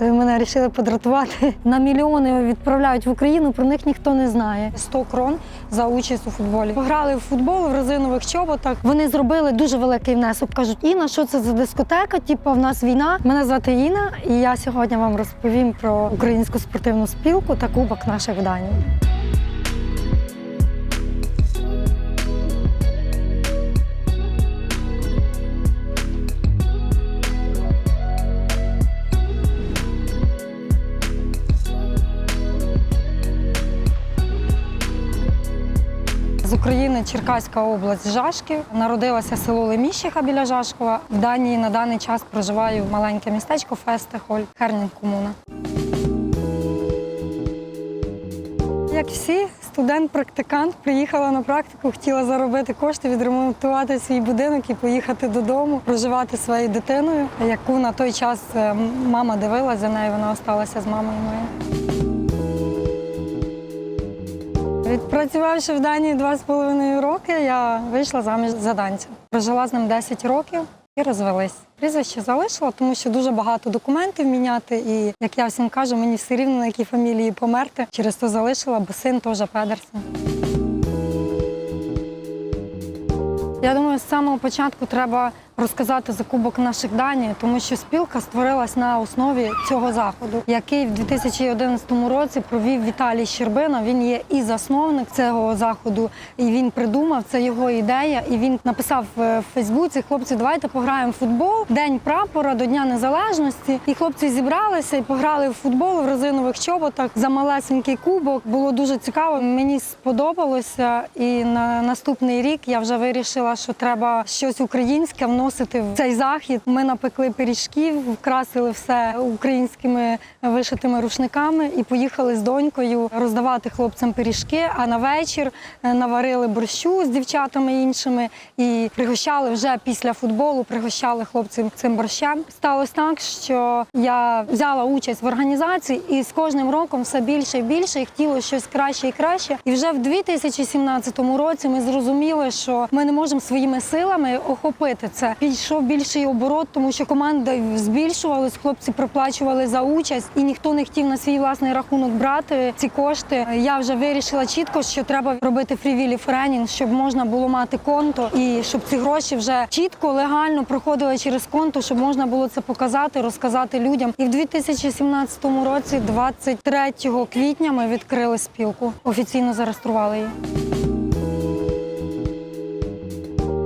Мене вирішили подратувати. На мільйони відправляють в Україну, про них ніхто не знає. 100 крон за участь у футболі. Пограли в футбол в резинових чоботах. Вони зробили дуже великий внесок. Кажуть, Інна, що це за дискотека? Типу, в нас війна. Мене звати Інна, і я сьогодні вам розповім про українську спортивну спілку та кубок наших данів. З України Черкаська область Жашків. Народилася село Леміщиха біля Жашкова. В Данії на даний час проживаю в маленьке містечко Фестехоль, Хернінг комуна. Як всі, студент-практикант приїхала на практику, хотіла заробити кошти, відремонтувати свій будинок і поїхати додому, проживати своєю дитиною, яку на той час е, мама дивилася за нею, вона залишилася з мамою моєю. Відпрацювавши в Данії два з половиною роки, я вийшла заміж за данця. Прожила з ним 10 років і розвелись. Прізвище залишила, тому що дуже багато документів міняти. І як я всім кажу, мені все рівно на якій фамілії померти. Через то залишила, бо син теж Педерсен. Я думаю, з самого початку треба розказати за кубок наших дані, тому що спілка створилась на основі цього заходу, який в 2011 році провів Віталій Щербина. Він є і засновник цього заходу, і він придумав це його ідея. І він написав в Фейсбуці: хлопці, давайте пограємо в футбол. День прапора до Дня Незалежності. І хлопці зібралися і пограли в футбол в резинових чоботах за малесенький кубок. Було дуже цікаво. Мені сподобалося. І на наступний рік я вже вирішила, що треба щось українське вносити в цей захід. Ми напекли пиріжків, вкрасили все українськими вишитими рушниками і поїхали з донькою роздавати хлопцям пиріжки. А на вечір е, наварили борщу з дівчатами іншими і пригощали вже після футболу. Пригощали хлопців цим борщем. Сталося так, що я взяла участь в організації, і з кожним роком все більше і більше, і хотіло щось краще і краще. І вже в 2017 році ми зрозуміли, що ми не можемо своїми силами охопити це. Пішов більший оборот, тому що команда збільшувалась, хлопці проплачували за участь, і ніхто не хотів на свій власний рахунок брати ці кошти. Я вже вирішила чітко, що треба робити фрівілі френінг, щоб можна було мати конто, і щоб ці гроші вже чітко, легально проходили через конто, щоб можна було це показати, розказати людям. І в 2017 році, 23 квітня, ми відкрили спілку. Офіційно зареєстрували її.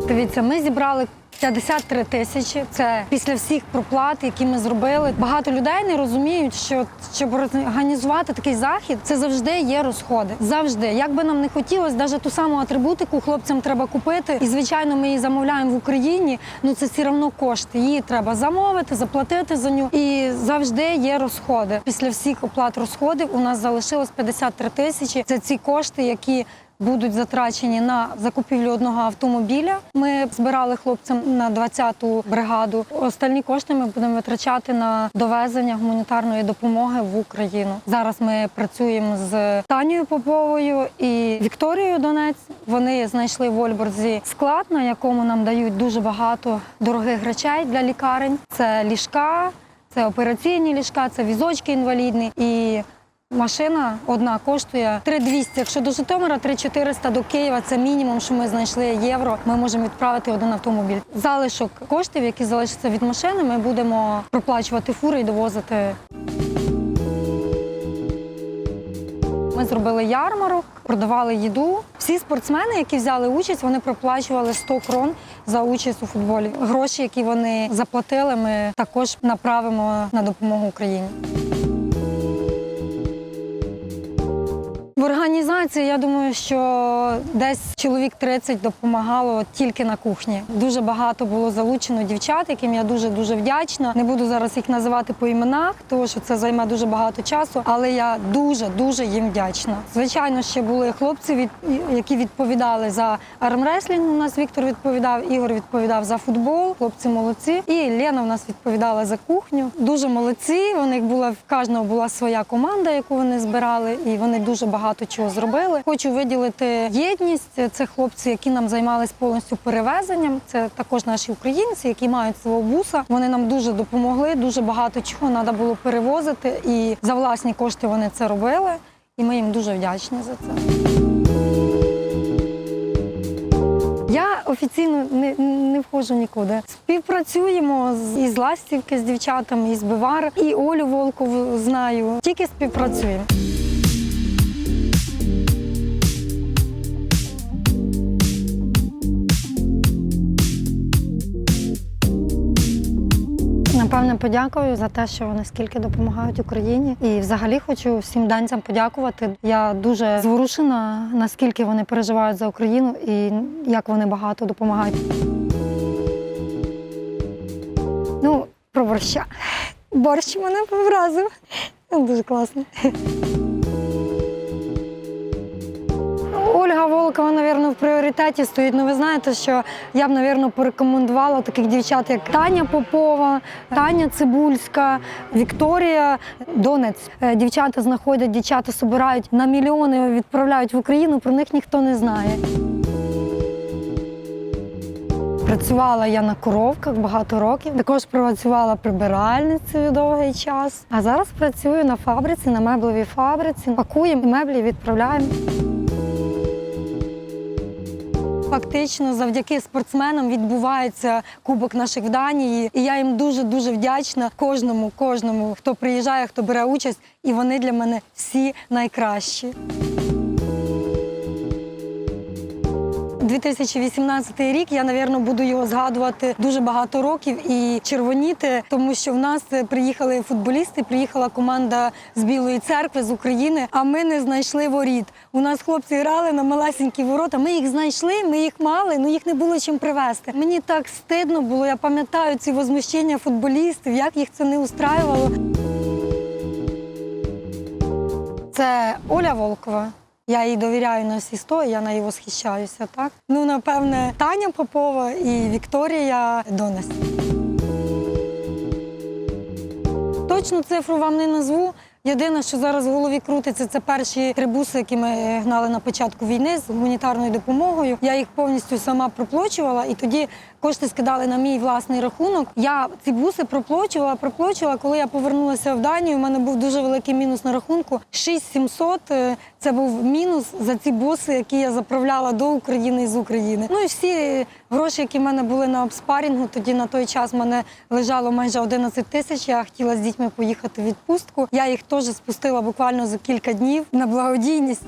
Дивіться, ми зібрали 53 тисячі. Це після всіх проплат, які ми зробили. Багато людей не розуміють, що щоб організувати такий захід, це завжди є розходи. Завжди, як би нам не хотілося, навіть ту саму атрибутику хлопцям треба купити. І звичайно, ми її замовляємо в Україні. Ну це все одно кошти. Її треба замовити, заплатити за нього. І завжди є розходи. Після всіх оплат розходів у нас залишилось 53 тисячі. Це ці кошти, які будуть затрачені на закупівлю одного автомобіля. Ми збирали хлопцям на 20-ту бригаду. Остальні кошти ми будемо витрачати на довезення гуманітарної допомоги в Україну. Зараз ми працюємо з Танією Поповою і Вікторією Донець. Вони знайшли в Ольборзі склад, на якому нам дають дуже багато дорогих речей для лікарень. Це ліжка, це операційні ліжка, це візочки інвалідні і. Машина одна коштує 3200. Якщо до Житомира 3400 до Києва це мінімум, що ми знайшли євро. Ми можемо відправити один автомобіль. Залишок коштів, які залишаться від машини, ми будемо проплачувати фури і довозити. Ми зробили ярмарок, продавали їду. Всі спортсмени, які взяли участь, вони проплачували 100 крон за участь у футболі. Гроші, які вони заплатили, ми також направимо на допомогу Україні. Організації я думаю, що десь чоловік 30 допомагало тільки на кухні. Дуже багато було залучено дівчат, яким я дуже дуже вдячна. Не буду зараз їх називати по іменах, тому що це займе дуже багато часу. Але я дуже дуже їм вдячна. Звичайно, ще були хлопці, які відповідали за армреслінг. У нас Віктор відповідав, Ігор відповідав за футбол. Хлопці молодці. І Лена у нас відповідала за кухню. Дуже молодці. У них була в кожного була своя команда, яку вони збирали, і вони дуже багато чого зробили. Хочу виділити єдність. Це хлопці, які нам займались повністю перевезенням. Це також наші українці, які мають свого буса. Вони нам дуже допомогли. Дуже багато чого треба було перевозити, і за власні кошти вони це робили. І ми їм дуже вдячні за це. Я офіційно не, не входжу нікуди. Співпрацюємо з із Ластівки з дівчатами, із Бивар, і Олю Волкову знаю. Тільки співпрацюємо. Напевне, подякую за те, що вони скільки допомагають Україні. І взагалі хочу всім данцям подякувати. Я дуже зворушена, наскільки вони переживають за Україну і як вони багато допомагають. Ну, про борща. Борщ мене повразив. Дуже класно. Волкова, мабуть, в пріоритеті стоїть. Ну, ви знаєте, що я б, мабуть, порекомендувала таких дівчат, як Таня Попова, Таня Цибульська, Вікторія Донець. Е, Дівчата знаходять, дівчата збирають на мільйони, відправляють в Україну, про них ніхто не знає. Працювала я на коровках багато років. Також працювала прибиральницею довгий час. А зараз працюю на фабриці, на меблевій фабриці. Пакуємо меблі, відправляємо. Фактично, завдяки спортсменам відбувається кубок наших в Данії, і я їм дуже дуже вдячна кожному, кожному, хто приїжджає, хто бере участь, і вони для мене всі найкращі. 2018 рік я, напевно, буду його згадувати дуже багато років і червоніти, тому що в нас приїхали футболісти, приїхала команда з Білої церкви з України, а ми не знайшли воріт. У нас хлопці грали на малесенькі ворота. Ми їх знайшли, ми їх мали, але їх не було чим привезти. Мені так стидно було. Я пам'ятаю ці возмущення футболістів, як їх це не устраювало. Це Оля Волкова. Я їй довіряю на всі сто, я на її восхищаюся. Так ну напевне, Таня Попова і Вікторія Донес. Точну цифру вам не назву. Єдине, що зараз в голові крутиться, це перші три буси, які ми гнали на початку війни з гуманітарною допомогою. Я їх повністю сама проплачувала, і тоді кошти скидали на мій власний рахунок. Я ці буси проплачувала, проплачувала. Коли я повернулася в Данію, у мене був дуже великий мінус на рахунку. 6700 – це був мінус за ці буси, які я заправляла до України з України. Ну і всі гроші, які в мене були на обспарінгу, тоді на той час в мене лежало майже 11 тисяч. Я хотіла з дітьми поїхати в відпустку. Я їх теж спустила буквально за кілька днів на благодійність.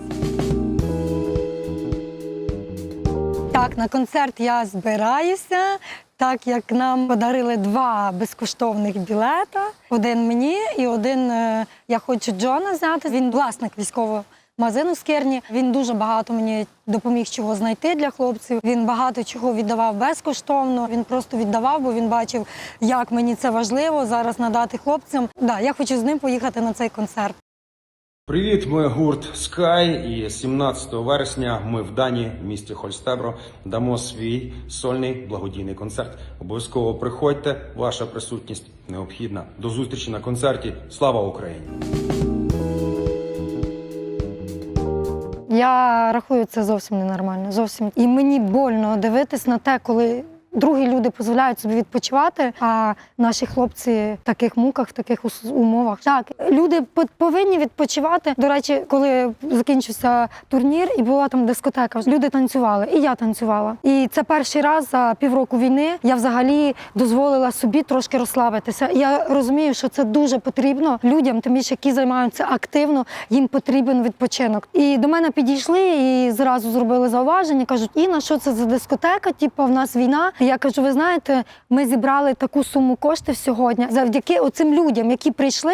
Так, на концерт я збираюся. Так як нам подарили два безкоштовних білета: один мені і один е, я хочу Джона взяти. Він власник військового магазину з Керні. Він дуже багато мені допоміг чого знайти для хлопців. Він багато чого віддавав безкоштовно. Він просто віддавав, бо він бачив, як мені це важливо зараз надати хлопцям. Да, я хочу з ним поїхати на цей концерт. Привіт, ми гурт Sky і 17 вересня ми в Дані, в місті Хольстебро, дамо свій сольний благодійний концерт. Обов'язково приходьте, ваша присутність необхідна. До зустрічі на концерті. Слава Україні! Я рахую це зовсім ненормально. Зовсім і мені больно дивитись на те, коли. Другі люди дозволяють собі відпочивати, а наші хлопці в таких муках, в таких умовах. Так, люди по- повинні відпочивати. До речі, коли закінчився турнір і була там дискотека, люди танцювали, і я танцювала. І це перший раз за півроку війни я взагалі дозволила собі трошки розслабитися. Я розумію, що це дуже потрібно людям, тим більше які займаються активно, їм потрібен відпочинок. І до мене підійшли і зразу зробили зауваження. кажуть, Інна, що це за дискотека? Типу, в нас війна. Я кажу, ви знаєте, ми зібрали таку суму коштів сьогодні завдяки оцим людям, які прийшли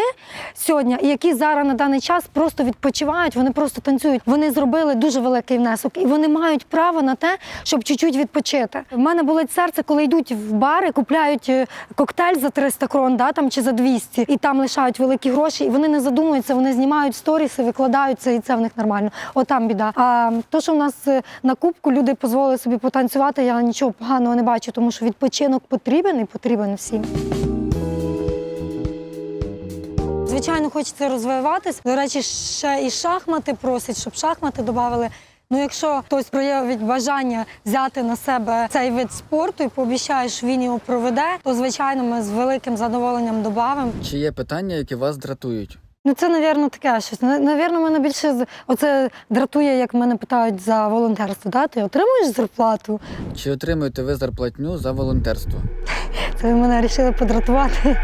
сьогодні, і які зараз на даний час просто відпочивають, вони просто танцюють. Вони зробили дуже великий внесок, і вони мають право на те, щоб чуть-чуть відпочити. В мене болить серце, коли йдуть в бари, купляють е, коктейль за 300 крон, да, там чи за 200, і там лишають великі гроші, і вони не задумуються, вони знімають сторіси, викладаються, і це в них нормально. Отам біда. А то, що в нас е, на кубку люди дозволили собі потанцювати, я нічого поганого не бачу, тому що відпочинок потрібен і потрібен всім. звичайно, хочеться розвиватись. До речі, ще і шахмати просять, щоб шахмати додали. Ну, якщо хтось проявить бажання взяти на себе цей вид спорту і пообіцяє, що він його проведе, то звичайно ми з великим задоволенням додамо. Чи є питання, які вас дратують? Ну, це, навірно, таке щось. На- Навірно, мене більше оце дратує, як мене питають за волонтерство. Да? Ти отримуєш зарплату? Чи отримуєте ви зарплатню за волонтерство? Це ви мене вирішили подратувати.